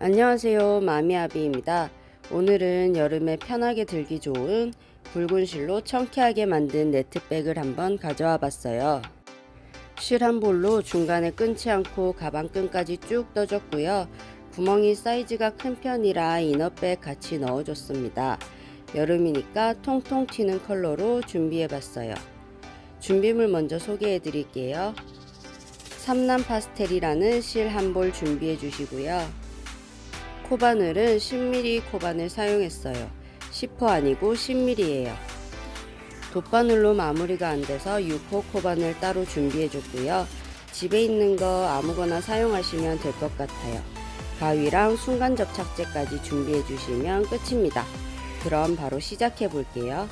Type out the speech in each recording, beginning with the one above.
안녕하세요. 마미아비입니다. 오늘은 여름에 편하게 들기 좋은 붉은 실로 청키하게 만든 네트백을 한번 가져와 봤어요. 실 한 볼로 중간에 끊지 않고 가방끈까지 쭉 떠줬고요. 구멍이 사이즈가 큰 편이라 이너백 같이 넣어줬습니다. 여름이니까 통통 튀는 컬러로 준비해 봤어요. 준비물 먼저 소개해 드릴게요. 삼남 파스텔이라는 실 한 볼 준비해 주시고요 코바늘은 10mm 코바늘 사용했어요. 10호 아니고 10mm예요. 돗바늘로 마무리가 안 돼서 6호 코바늘 따로 준비해 줬고요. 집에 있는 거 아무거나 사용하시면 될 것 같아요. 가위랑 순간 접착제까지 준비해 주시면 끝입니다. 그럼 바로 시작해 볼게요.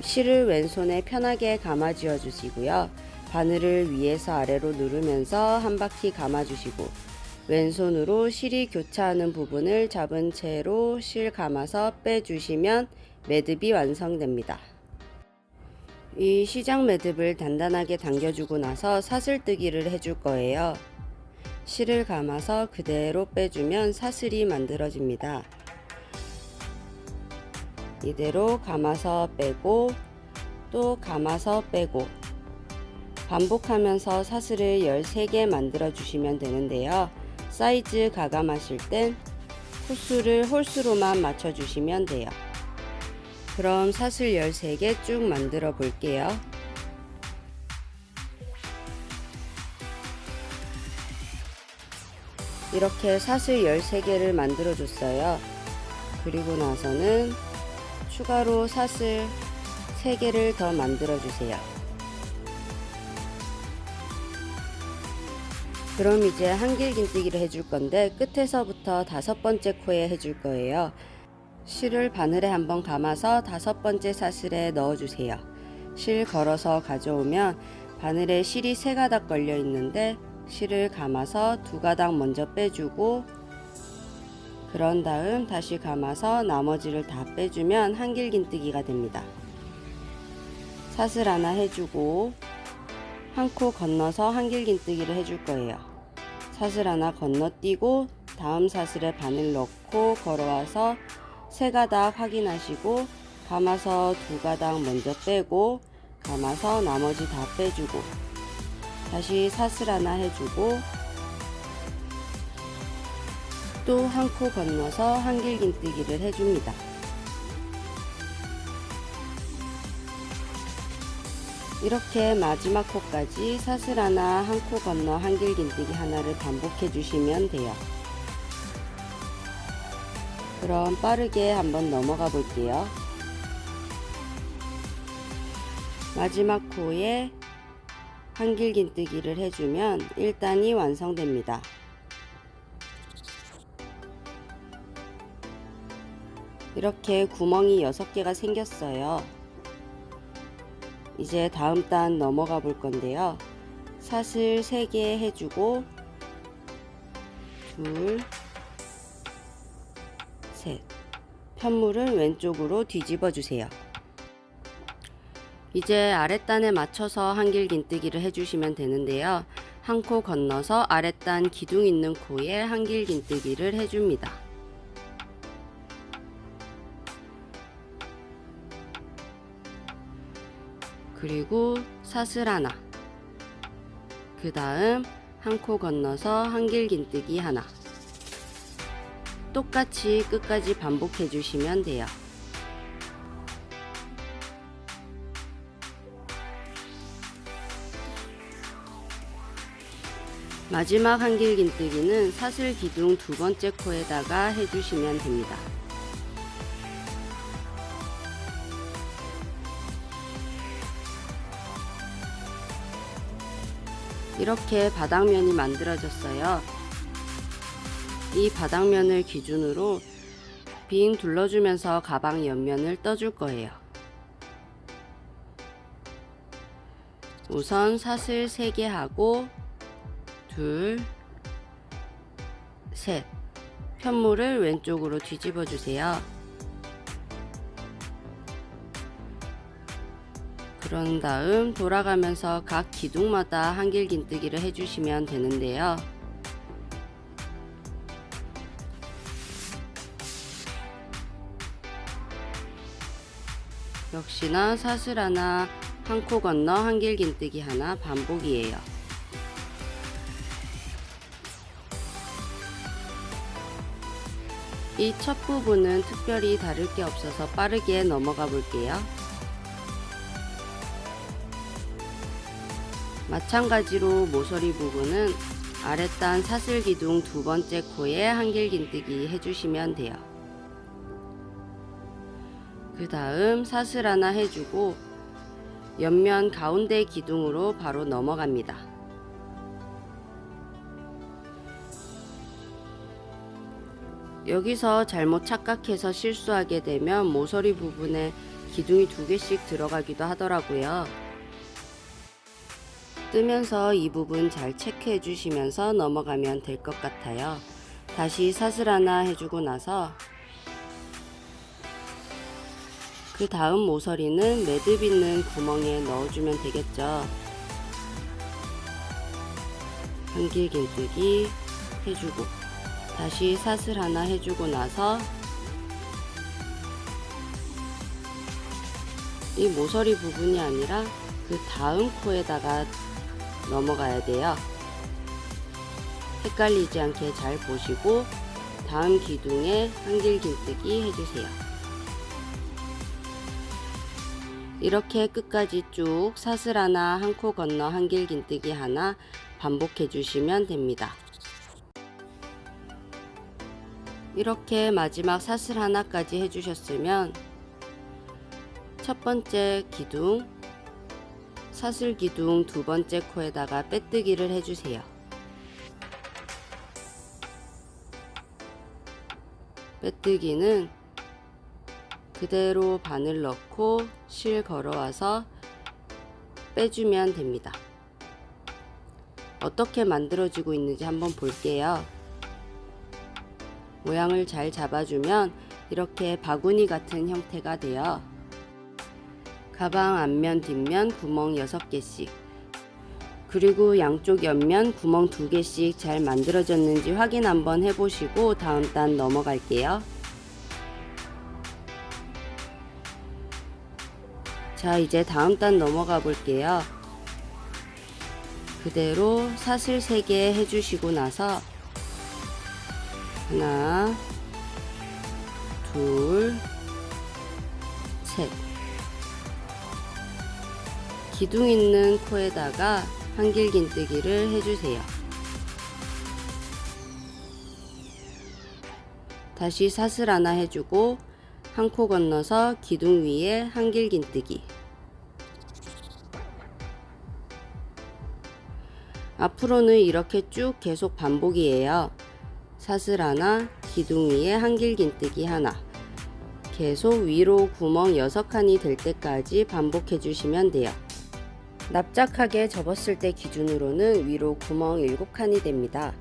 실을 왼손에 편하게 감아 쥐어 주시고요. 바늘을 위에서 아래로 누르면서 한 바퀴 감아 주시고 왼손으로 실이 교차하는 부분을 잡은 채로 실 감아서 빼주시면 매듭이 완성됩니다. 이 시장 매듭을 단단하게 당겨주고 나서 사슬뜨기를 해줄 거예요. 실을 감아서 그대로 빼주면 사슬이 만들어집니다. 이대로 감아서 빼고 또 감아서 빼고 반복하면서 사슬을 13개 만들어 주시면 되는데요. 사이즈 가감하실 땐 코수를 홀수로만 맞춰주시면 돼요. 그럼 사슬 13개 쭉 만들어 볼게요. 이렇게 사슬 13개를 만들어 줬어요. 그리고 나서는 추가로 사슬 3개를 더 만들어 주세요. 그럼 이제 한길긴뜨기를 해줄 건데 끝에서부터 다섯 번째 코에 해줄 거예요. 실을 바늘에 한번 감아서 다섯 번째 사슬에 넣어주세요. 실 걸어서 가져오면 바늘에 실이 세 가닥 걸려 있는데 실을 감아서 두 가닥 먼저 빼주고 그런 다음 다시 감아서 나머지를 다 빼주면 한길긴뜨기가 됩니다. 사슬 하나 해주고 한 코 건너서 한길긴뜨기를 해줄 거예요. 사슬 하나 건너뛰고 다음 사슬에 바늘 넣고 걸어와서 세 가닥 확인하시고 감아서 두 가닥 먼저 빼고 감아서 나머지 다 빼주고 다시 사슬 하나 해주고 또 한 코 건너서 한길긴뜨기를 해줍니다. 이렇게 마지막 코까지 사슬 하나 한 코 건너 한길긴뜨기 하나를 반복해 주시면 돼요. 그럼 빠르게 한번 넘어가 볼게요. 마지막 코에 한길긴뜨기를 해주면 1단이 완성됩니다. 이렇게 구멍이 6개가 생겼어요. 이제 다음 단 넘어가 볼 건데요. 사슬 3개 해주고 둘, 셋 편물을 왼쪽으로 뒤집어 주세요. 이제 아랫단에 맞춰서 한길 긴뜨기를 해주시면 되는데요. 한 코 건너서 아랫단 기둥 있는 코에 한길 긴뜨기를 해줍니다. 그리고 사슬 하나. 그 다음 한 코 건너서 한길긴뜨기 하나. 똑같이 끝까지 반복해 주시면 돼요. 마지막 한길긴뜨기는 사슬 기둥 두 번째 코에다가 해주시면 됩니다. 이렇게 바닥면이 만들어졌어요. 이 바닥면을 기준으로 빙 둘러주면서 가방 옆면을 떠줄 거예요. 우선 사슬 3개 하고 둘, 셋 편물을 왼쪽으로 뒤집어 주세요. 그런 다음 돌아가면서 각 기둥마다 한길긴뜨기를 해주시면 되는데요. 역시나 사슬 하나, 한 코 건너 한길긴뜨기 하나 반복이에요. 이 첫 부분은 특별히 다를 게 없어서 빠르게 넘어가 볼게요. 마찬가지로 모서리 부분은 아랫단 사슬 기둥 두 번째 코에 한길 긴뜨기 해주시면 돼요. 그 다음 사슬 하나 해주고 옆면 가운데 기둥으로 바로 넘어갑니다. 여기서 잘못 착각해서 실수하게 되면 모서리 부분에 기둥이 두 개씩 들어가기도 하더라고요. 뜨면서 이 부분 잘 체크해 주시면서 넘어가면 될 것 같아요. 다시 사슬 하나 해주고 나서 그 다음 모서리는 매듭 있는 구멍에 넣어주면 되겠죠. 한길 길뜨기 해주고 다시 사슬 하나 해주고 나서 이 모서리 부분이 아니라 그 다음 코에다가 넘어가야 돼요. 헷갈리지 않게 잘 보시고 다음 기둥에 한길 길뜨기 해주세요. 이렇게 끝까지 쭉 사슬 하나, 한 코 건너 한길 긴뜨기 하나 반복해 주시면 됩니다. 이렇게 마지막 사슬 하나까지 해주셨으면 첫 번째 기둥, 사슬 기둥 두 번째 코에다가 빼뜨기를 해주세요. 빼뜨기는 그대로 바늘 넣고 실 걸어와서 빼주면 됩니다. 어떻게 만들어지고 있는지 한번 볼게요. 모양을 잘 잡아주면 이렇게 바구니 같은 형태가 되어 가방 앞면 뒷면 구멍 6개씩 그리고 양쪽 옆면 구멍 2개씩 잘 만들어졌는지 확인 한번 해보시고 다음 단 넘어갈게요. 자 이제 다음 단 넘어가 볼게요. 그대로 사슬 3개 해주시고 나서 하나 둘 셋. 기둥 있는 코에다가 한길 긴뜨기를 해주세요. 다시 사슬 하나 해주고 한 코 건너서 기둥 위에 한길 긴뜨기. 앞으로는 이렇게 쭉 계속 반복이에요. 사슬 하나, 기둥 위에 한길 긴뜨기 하나. 계속 위로 구멍 6칸이 될 때까지 반복해 주시면 돼요. 납작하게 접었을 때 기준으로는 위로 구멍 7칸이 됩니다.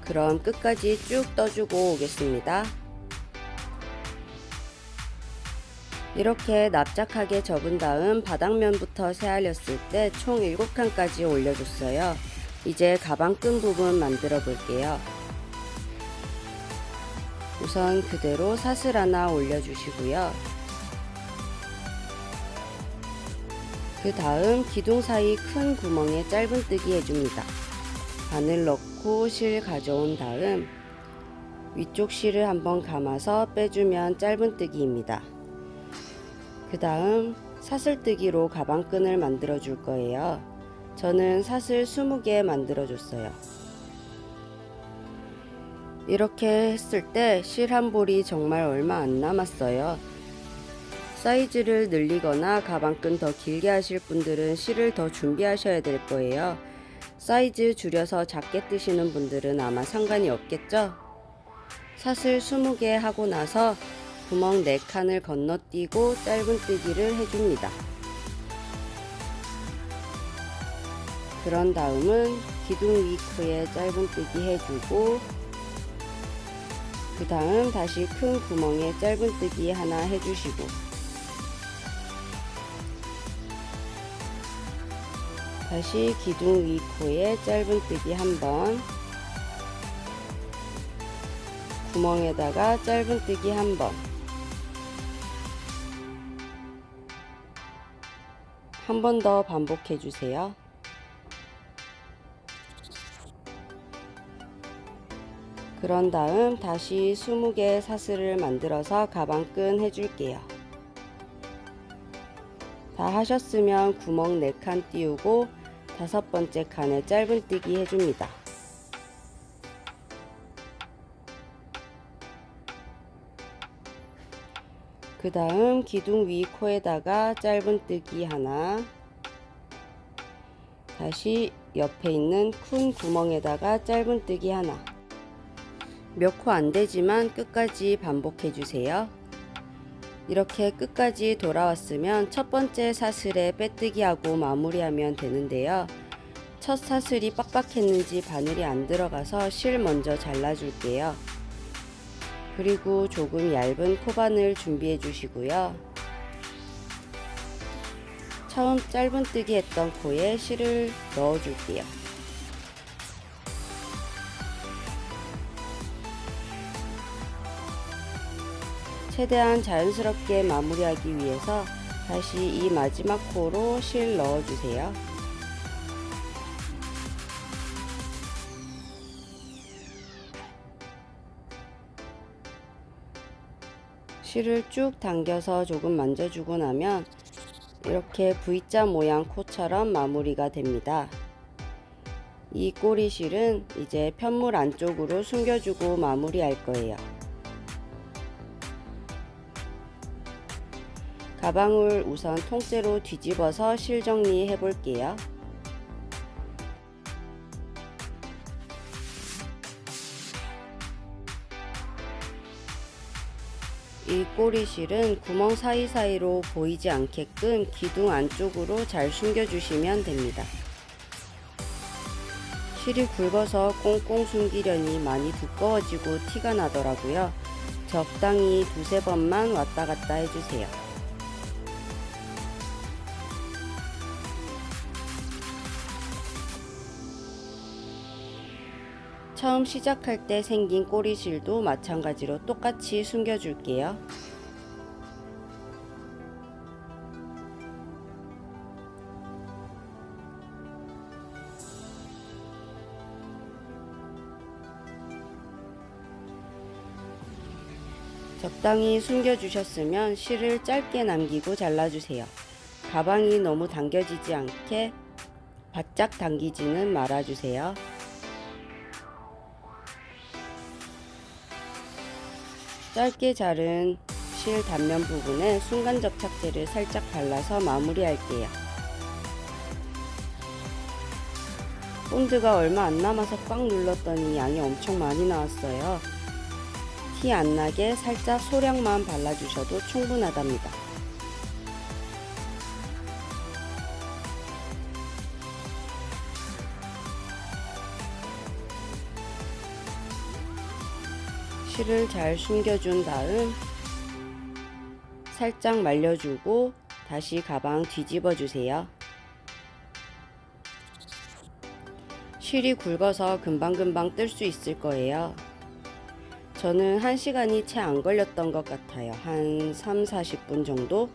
그럼 끝까지 쭉 떠주고 오겠습니다. 이렇게 납작하게 접은 다음 바닥면부터 새알렸을 때 총 7칸까지 올려줬어요. 이제 가방 끈 부분 만들어 볼게요. 우선 그대로 사슬 하나 올려주시고요. 그 다음 기둥 사이 큰 구멍에 짧은뜨기 해줍니다. 바늘 넣고 실 가져온 다음 위쪽 실을 한번 감아서 빼주면 짧은뜨기입니다. 그 다음 사슬뜨기로 가방끈을 만들어 줄 거예요. 저는 사슬 20개 만들어 줬어요. 이렇게 했을 때 실 한 볼이 정말 얼마 안 남았어요. 사이즈를 늘리거나 가방끈 더 길게 하실 분들은 실을 더 준비하셔야 될 거예요. 사이즈 줄여서 작게 뜨시는 분들은 아마 상관이 없겠죠? 사슬 20개 하고 나서 구멍 4칸을 건너뛰고 짧은뜨기를 해줍니다. 그런 다음은 기둥 위 코에 짧은뜨기 해주고 그 다음 다시 큰 구멍에 짧은뜨기 하나 해주시고 다시 기둥 위 코에 짧은뜨기 한번 구멍에다가 짧은뜨기 한번 한 번 더 반복해 주세요. 그런 다음 다시 20개 사슬을 만들어서 가방끈 해줄게요. 다 하셨으면 구멍 4칸 띄우고 다섯 번째 칸에 짧은뜨기 해줍니다. 그 다음 기둥 위 코에다가 짧은뜨기 하나 다시 옆에 있는 큰 구멍에다가 짧은뜨기 하나 몇 코 안되지만 끝까지 반복해 주세요. 이렇게 끝까지 돌아왔으면 첫 번째 사슬에 빼뜨기 하고 마무리하면 되는데요. 첫 사슬이 빡빡했는지 바늘이 안 들어가서 실 먼저 잘라줄게요. 그리고 조금 얇은 코바늘 준비해 주시고요. 처음 짧은뜨기 했던 코에 실을 넣어 줄게요. 최대한 자연스럽게 마무리하기 위해서 다시 이 마지막 코로 실 넣어 주세요. 실을 쭉 당겨서 조금 만져주고 나면 이렇게 V자 모양 코처럼 마무리가 됩니다. 이 꼬리 실은 이제 편물 안쪽으로 숨겨주고 마무리할 거예요. 가방을 우선 통째로 뒤집어서 실 정리해 볼게요. 이 꼬리실은 구멍 사이사이로 보이지 않게끔 기둥 안쪽으로 잘 숨겨주시면 됩니다. 실이 굵어서 꽁꽁 숨기려니 많이 두꺼워지고 티가 나더라고요. 적당히 두세 번만 왔다 갔다 해주세요. 처음 시작할 때 생긴 꼬리실도 마찬가지로 똑같이 숨겨줄게요. 적당히 숨겨주셨으면 실을 짧게 남기고 잘라주세요. 가방이 너무 당겨지지 않게 바짝 당기지는 말아주세요. 짧게 자른 실 단면 부분에 순간적 착제를 살짝 발라서 마무리할게요. 본드가 얼마 안 남아서 꽉 눌렀더니 양이 엄청 많이 나왔어요. 티 안 나게 살짝 소량만 발라주셔도 충분하답니다. 실을 잘 숨겨준 다음 살짝 말려주고 다시 가방 뒤집어 주세요. 실이 굵어서 금방금방 뜰 수 있을 거예요. 저는 1시간이 채 안 걸렸던 것 같아요. 한 3, 40분 정도?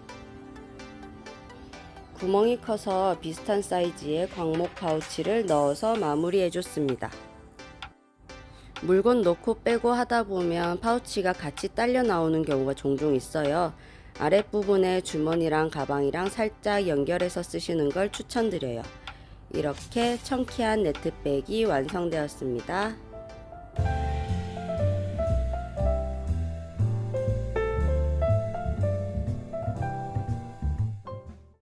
구멍이 커서 비슷한 사이즈의 광목 파우치를 넣어서 마무리해 줬습니다. 물건 넣고 빼고 하다 보면 파우치가 같이 딸려 나오는 경우가 종종 있어요. 아랫부분에 주머니랑 가방이랑 살짝 연결해서 쓰시는 걸 추천드려요. 이렇게 청키한 네트백이 완성되었습니다.